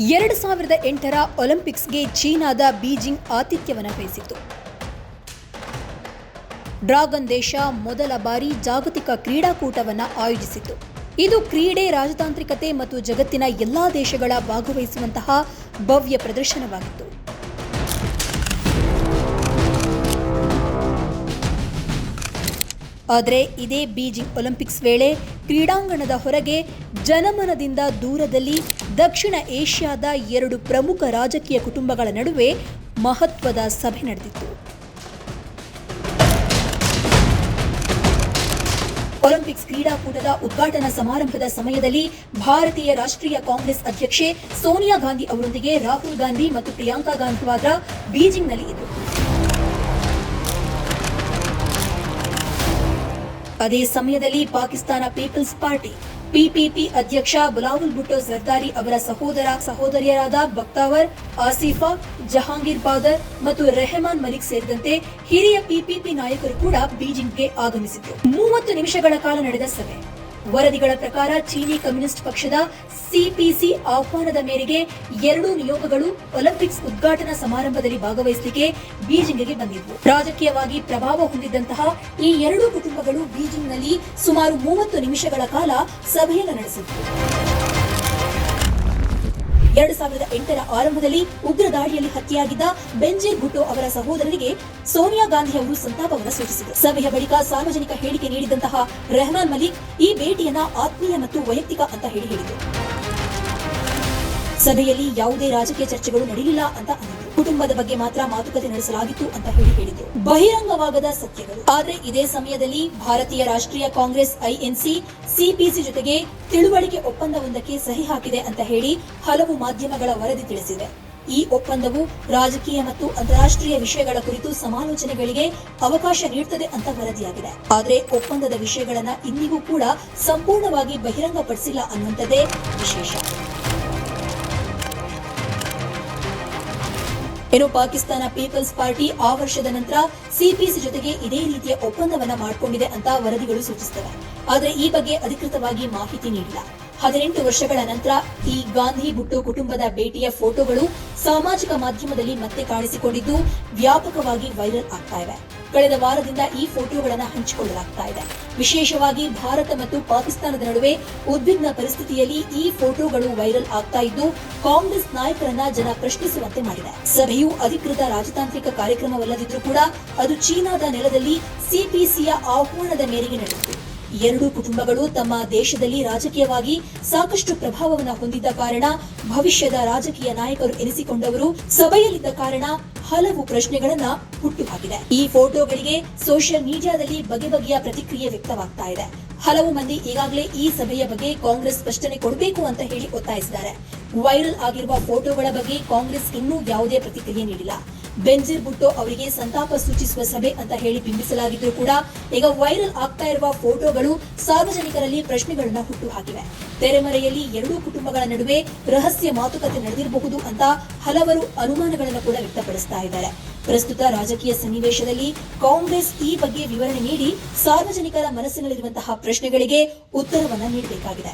ಎರಡು ಸಾವಿರದ ಎಂಟರ ಒಲಿಂಪಿಕ್ಸ್ಗೆ ಚೀನಾದ ಬೀಜಿಂಗ್ ಆತಿಥ್ಯವನ್ನು ವಹಿಸಿತ್ತು. ಡ್ರಾಗನ್ ದೇಶ ಮೊದಲ ಬಾರಿ ಜಾಗತಿಕ ಕ್ರೀಡಾಕೂಟವನ್ನು ಆಯೋಜಿಸಿತ್ತು. ಇದು ಕ್ರೀಡೆ, ರಾಜತಾಂತ್ರಿಕತೆ ಮತ್ತು ಜಗತ್ತಿನ ಎಲ್ಲಾ ದೇಶಗಳ ಭಾಗವಹಿಸುವಂತಹ ಭವ್ಯ ಪ್ರದರ್ಶನವಾಗಿತ್ತು. ಆದರೆ ಇದೇ ಬೀಜಿಂಗ್ ಒಲಿಂಪಿಕ್ಸ್ ವೇಳೆ ಕ್ರೀಡಾಂಗಣದ ಹೊರಗೆ ಜನಮನದಿಂದ ದೂರದಲ್ಲಿ ದಕ್ಷಿಣ ಏಷ್ಯಾದ ಎರಡು ಪ್ರಮುಖ ರಾಜಕೀಯ ಕುಟುಂಬಗಳ ನಡುವೆ ಮಹತ್ವದ ಸಭೆ ನಡೆದಿತ್ತು. ಒಲಿಂಪಿಕ್ಸ್ ಕ್ರೀಡಾಕೂಟದ ಉದ್ಘಾಟನಾ ಸಮಾರಂಭದ ಸಮಯದಲ್ಲಿ ಭಾರತೀಯ ರಾಷ್ಟ್ರೀಯ ಕಾಂಗ್ರೆಸ್ ಅಧ್ಯಕ್ಷೆ ಸೋನಿಯಾ ಗಾಂಧಿ ಅವರೊಂದಿಗೆ ರಾಹುಲ್ ಗಾಂಧಿ ಮತ್ತು ಪ್ರಿಯಾಂಕಾ ಗಾಂಧಿ ವಾದ್ರಾ ಬೀಜಿಂಗ್ನಲ್ಲಿ ಇದ್ದರು. ಅದೇ ಸಮಯದಲ್ಲಿ ಪಾಕಿಸ್ತಾನ ಪೀಪಲ್ಸ್ ಪಾರ್ಟಿ ಪಿಪಿಪಿ ಅಧ್ಯಕ್ಷ ಬುಲಾವುಲ್ ಭುಟ್ಟೋ ಜರ್ದಾರಿ ಅವರ ಸಹೋದರ ಸಹೋದರಿಯರಾದ ಬಕ್ತಾವರ್, ಆಸಿಫಾ, ಜಹಾಂಗೀರ್ ಬಾದರ್ ಮತ್ತು ರೆಹಮಾನ್ ಮಲಿಕ್ ಸೇರಿದಂತೆ ಹಿರಿಯ ಪಿಪಿಪಿ ನಾಯಕರು ಕೂಡ ಬೀಜಿಂಗ್ಗೆ ಆಗಮಿಸಿದ್ರು ಮೂವತ್ತು ನಿಮಿಷಗಳ ಕಾಲ ನಡೆದ ಸಭೆ. ವರದಿಗಳ ಪ್ರಕಾರ ಚೀನಿ ಕಮ್ಯುನಿಸ್ಟ್ ಪಕ್ಷದ ಸಿಪಿಸಿ ಆಹ್ವಾನದ ಮೇರೆಗೆ ಎರಡೂ ನಿಯೋಗಗಳು ಒಲಿಂಪಿಕ್ಸ್ ಉದ್ಘಾಟನಾ ಸಮಾರಂಭದಲ್ಲಿ ಭಾಗವಹಿಸಲಿಕ್ಕೆ ಬೀಜಿಂಗ್ಗೆ ಬಂದಿದ್ವು. ರಾಜಕೀಯವಾಗಿ ಪ್ರಭಾವ ಹೊಂದಿದ್ದಂತಹ ಈ ಎರಡೂ ಕುಟುಂಬಗಳು ಬೀಜಿಂಗ್ನಲ್ಲಿ ಸುಮಾರು ಮೂವತ್ತು ನಿಮಿಷಗಳ ಕಾಲ ಸಭೆಯನ್ನು ನಡೆಸಿದ್ವು. ಎರಡು ಸಾವಿರದ ಎಂಟರ ಆರಂಭದಲ್ಲಿ ಉಗ್ರ ದಾಳಿಯಲ್ಲಿ ಹತ್ಯೆಯಾಗಿದ್ದ ಬೆಂಜೀರ್ ಭುಟ್ಟೋ ಅವರ ಸಹೋದರರಿಗೆ ಸೋನಿಯಾ ಗಾಂಧಿ ಅವರು ಸಂತಾಪವನ್ನು ಸೂಚಿಸಿದರು. ಸಭೆಯ ಬಳಿಕ ಸಾರ್ವಜನಿಕ ಹೇಳಿಕೆ ನೀಡಿದಂತಹ ರೆಹಮಾನ್ ಮಲಿಕ್ ಈ ಭೇಟಿಯನ್ನ ಆತ್ಮೀಯ ಮತ್ತು ವೈಯಕ್ತಿಕ ಅಂತ ಹೇಳಿ ಹೇಳಿದರು. ಸಭೆಯಲ್ಲಿ ಯಾವುದೇ ರಾಜಕೀಯ ಚರ್ಚೆಗಳು ನಡೆಯಲಿಲ್ಲ ಅಂತ ಕುಟುಂಬದ ಬಗ್ಗೆ ಮಾತ್ರ ಮಾತುಕತೆ ನಡೆಸಲಾಗಿತ್ತು ಅಂತ ಹೇಳಿ ಹೇಳಿದ್ರು. ಬಹಿರಂಗವಾಗದ ಸತ್ಯಗಳು. ಆದ್ರೆ ಇದೇ ಸಮಯದಲ್ಲಿ ಭಾರತೀಯ ರಾಷ್ಟ್ರೀಯ ಕಾಂಗ್ರೆಸ್ ಐಎನ್ಸಿ ಸಿಪಿಸಿ ಜೊತೆಗೆ ತಿಳುವಳಿಕೆ ಒಪ್ಪಂದವೊಂದಕ್ಕೆ ಸಹಿ ಹಾಕಿದೆ ಅಂತ ಹೇಳಿ ಹಲವು ಮಾಧ್ಯಮಗಳ ವರದಿ ತಿಳಿಸಿದೆ. ಈ ಒಪ್ಪಂದವು ರಾಜಕೀಯ ಮತ್ತು ಅಂತಾರಾಷ್ಟ್ರೀಯ ವಿಷಯಗಳ ಕುರಿತು ಸಮಾಲೋಚನೆಗಳಿಗೆ ಅವಕಾಶ ನೀಡುತ್ತದೆ ಅಂತ ವರದಿಯಾಗಿದೆ. ಆದರೆ ಒಪ್ಪಂದದ ವಿಷಯಗಳನ್ನ ಇಂದಿಗೂ ಕೂಡ ಸಂಪೂರ್ಣವಾಗಿ ಬಹಿರಂಗಪಡಿಸಿಲ್ಲ ಅನ್ನುವಂಥದ್ದೇ ವಿಶೇಷ. ಇನ್ನು ಪಾಕಿಸ್ತಾನ ಪೀಪಲ್ಸ್ ಪಾರ್ಟಿ ಆ ವರ್ಷದ ನಂತರ ಸಿಪಿಸಿ ಜೊತೆಗೆ ಇದೇ ರೀತಿಯ ಒಪ್ಪಂದವನ್ನ ಮಾಡಿಕೊಂಡಿದೆ ಅಂತ ವರದಿಗಳು ಸೂಚಿಸುತ್ತವೆ ಆದರೆ ಈ ಬಗ್ಗೆ ಅಧಿಕೃತವಾಗಿ ಮಾಹಿತಿ ನೀಡಿಲ್ಲ. ಹದಿನೆಂಟು ವರ್ಷಗಳ ನಂತರ ಈ ಗಾಂಧಿ ಬುಟ್ಟು ಕುಟುಂಬದ ಭೇಟಿಯ ಫೋಟೋಗಳು ಸಾಮಾಜಿಕ ಮಾಧ್ಯಮದಲ್ಲಿ ಮತ್ತೆ ಕಾಣಿಸಿಕೊಂಡಿದ್ದು ವ್ಯಾಪಕವಾಗಿ ವೈರಲ್ ಆಗ್ತಾ ಇವೆ. ಕಳೆದ ವಾರದಿಂದ ಈ ಫೋಟೋಗಳನ್ನು ಹಂಚಿಕೊಳ್ಳಲಾಗ್ತಾ ಇದೆ. ವಿಶೇಷವಾಗಿ ಭಾರತ ಮತ್ತು ಪಾಕಿಸ್ತಾನದ ನಡುವೆ ಉದ್ವಿಗ್ನ ಪರಿಸ್ಥಿತಿಯಲ್ಲಿ ಈ ಫೋಟೋಗಳು ವೈರಲ್ ಆಗ್ತಾ ಇದ್ದು, ಕಾಂಗ್ರೆಸ್ ನಾಯಕರನ್ನ ಜನ ಪ್ರಶ್ನಿಸುವಂತೆ ಮಾಡಿದೆ. ಸಭೆಯು ಅಧಿಕೃತ ರಾಜತಾಂತ್ರಿಕ ಕಾರ್ಯಕ್ರಮವಲ್ಲದಿದ್ರೂ ಕೂಡ ಅದು ಚೀನಾದ ನೆಲದಲ್ಲಿ ಸಿಪಿಸಿಯ ಆಹ್ವಾನದ ಮೇರೆಗೆ ನಡೆಯಿತು ಎರಡೂ ಕುಟುಂಬಗಳು ತಮ್ಮ ದೇಶದಲ್ಲಿ ರಾಜಕೀಯವಾಗಿ ಸಾಕಷ್ಟು ಪ್ರಭಾವವನ್ನು ಹೊಂದಿದ್ದ ಕಾರಣ ಭವಿಷ್ಯದ ರಾಜಕೀಯ ನಾಯಕರು ಎನಿಸಿಕೊಂಡವರು ಸಭೆಯಲ್ಲಿದ್ದ ಕಾರಣ ಹಲವು ಪ್ರಶ್ನೆಗಳನ್ನ ಹುಟ್ಟುಹಾಕಿದೆ. ಈ ಫೋಟೋಗಳಿಗೆ ಸೋಷಿಯಲ್ ಮೀಡಿಯಾದಲ್ಲಿ ಬಗೆ ಬಗೆಯ ಪ್ರತಿಕ್ರಿಯೆ ವ್ಯಕ್ತವಾಗ್ತಾ ಇದೆ. ಹಲವು ಮಂದಿ ಈಗಾಗಲೇ ಈ ಸಭೆಯ ಬಗ್ಗೆ ಕಾಂಗ್ರೆಸ್ ಸ್ಪಷ್ಟನೆ ಕೊಡಬೇಕು ಅಂತ ಹೇಳಿ ಒತ್ತಾಯಿಸಿದ್ದಾರೆ. ವೈರಲ್ ಆಗಿರುವ ಫೋಟೋಗಳ ಬಗ್ಗೆ ಕಾಂಗ್ರೆಸ್ ಇನ್ನೂ ಯಾವುದೇ ಪ್ರತಿಕ್ರಿಯೆ ನೀಡಿಲ್ಲ. ಬೆಂಜಿರ್ ಬುಟ್ಟೋ ಅವರಿಗೆ ಸಂತಾಪ ಸೂಚಿಸುವ ಸಭೆ ಅಂತ ಹೇಳಿ ಬಿಂಬಿಸಲಾಗಿದ್ರೂ ಕೂಡ ಈಗ ವೈರಲ್ ಆಗ್ತಾ ಇರುವ ಫೋಟೋಗಳು ಸಾರ್ವಜನಿಕರಲ್ಲಿ ಪ್ರಶ್ನೆಗಳನ್ನ ಹುಟ್ಟು ಹಾಕಿವೆ ತೆರೆಮರೆಯಲ್ಲಿ ಎರಡೂ ಕುಟುಂಬಗಳ ನಡುವೆ ರಹಸ್ಯ ಮಾತುಕತೆ ನಡೆದಿರಬಹುದು ಅಂತ ಹಲವರು ಅನುಮಾನಗಳನ್ನು ಕೂಡ ವ್ಯಕ್ತಪಡಿಸ್ತಾ ಇದ್ದಾರೆ. ಪ್ರಸ್ತುತ ರಾಜಕೀಯ ಸನ್ನಿವೇಶದಲ್ಲಿ ಕಾಂಗ್ರೆಸ್ ಈ ಬಗ್ಗೆ ವಿವರಣೆ ನೀಡಿ ಸಾರ್ವಜನಿಕರ ಮನಸ್ಸಿನಲ್ಲಿರುವಂತಹ ಪ್ರಶ್ನೆಗಳಿಗೆ ಉತ್ತರವನ್ನು ನೀಡಬೇಕಾಗಿದೆ.